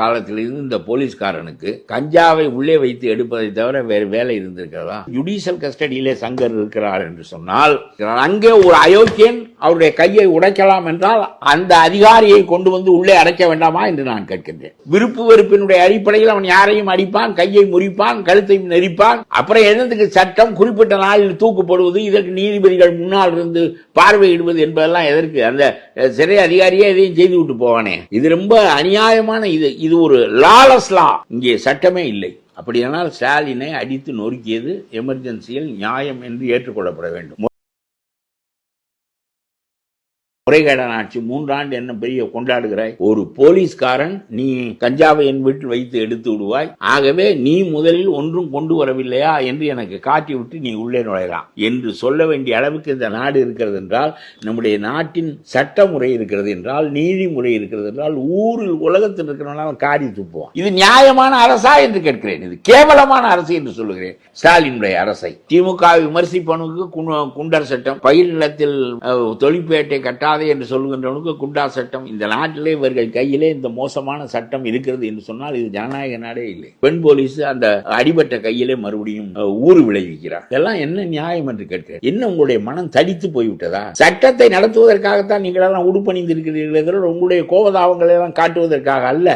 காலத்திலிருந்து இந்த போலீஸ்காரனுக்கு கஞ்சாவை உள்ளே வைத்து எடுப்பதை தவிர வேறு வேலை இருந்திருக்கிறதா? ஜுடிஷியல் கஸ்டடியிலே சங்கர் இருக்கிறார் என்று சொன்னால் அங்கே ஒரு அயோக்கியன் அவருடைய கையை உடைக்கலாம் என்றால் அந்த அதிகாரியை கொண்டு வந்து உள்ளே அடைக்க வேண்டாமா என்று நான் கேட்கின்றேன். விருப்பு வெறுப்பினுடைய அடிப்படையில் அவன் யாரையும் அடிப்பான் கையை முறிப்பான் கழுத்தை நெரிப்பான். அப்புறம் என்னதுக்கு சட்டம்? குறிப்பிட்ட நாளில் தூக்குப்படுவது இதற்கு நீதிபதிகள் முன்னால் இருந்து பார்வையிடுவது என்பதெல்லாம் எதற்கு? அந்த சிறை அதிகாரியே இதையும் செய்து விட்டு போவானே. இது ரொம்ப அநியாயமான இது. இது ஒரு லாலஸ் லா இங்கே சட்டமே இல்லை. அப்படியானால் ஸ்டாலினை அடித்து நொறுக்கியது எமர்ஜென்சியில் நியாயம் என்று ஏற்றுக்கொள்ளப்பட வேண்டும். முறைகேடான ஆட்சி மூன்றாண்டு என்ன பெரிய கொண்டாடுகிறாய்? ஒரு போலீஸ்காரன் நீ கஞ்சாவை என் வீட்டில் வைத்து எடுத்து விடுவாய். ஆகவே நீ முதலில் ஒன்றும் கொண்டு வரவில்லையா என்று எனக்கு காட்டி விட்டு நீ உள்ளே நுழையலாம் என்று சொல்ல வேண்டிய அளவுக்கு இந்த நாடு இருக்கிறது என்றால் நம்முடைய நாட்டின் சட்ட முறை இருக்கிறது என்றால் நீதிமுறை இருக்கிறது என்றால் ஊரில் உலகத்தில் இருக்கிறவங்க காரி துப்புவான். இது நியாயமான அரசா என்று கேட்கிறேன். இது கேவலமான அரசு என்று சொல்லுகிறேன். ஸ்டாலினுடைய அரசை. திமுக விமர்சிப்பனுக்கு குண்டர் சட்டம் பயிர் நிலத்தில் தொழிற்பேட்டை கட்டால் கூடாது என்று சொல்லுகின்றவனுக்கு குண்டா சட்டம். இந்த நாட்டிலே இவர்கள் கையிலே இந்த மோசமான சட்டம் இருக்கிறது என்று சொன்னால் இது ஜனநாயக நாடே இல்லை. பெண் போலீஸ் அந்த அடிபட்ட கையிலே மறுபடியும் ஊறு விளைவிக்கிறார். இதெல்லாம் என்ன நியாயம் என்று கேட்கிறேன். என்ன உங்களுடைய மனம் தடித்து போய்விட்டதா? சட்டத்தை நடத்துவதற்காகத்தான் நீங்கள் எல்லாம் உங்களுடைய கோபதாபங்களை எல்லாம் காட்டுவதற்காக அல்ல.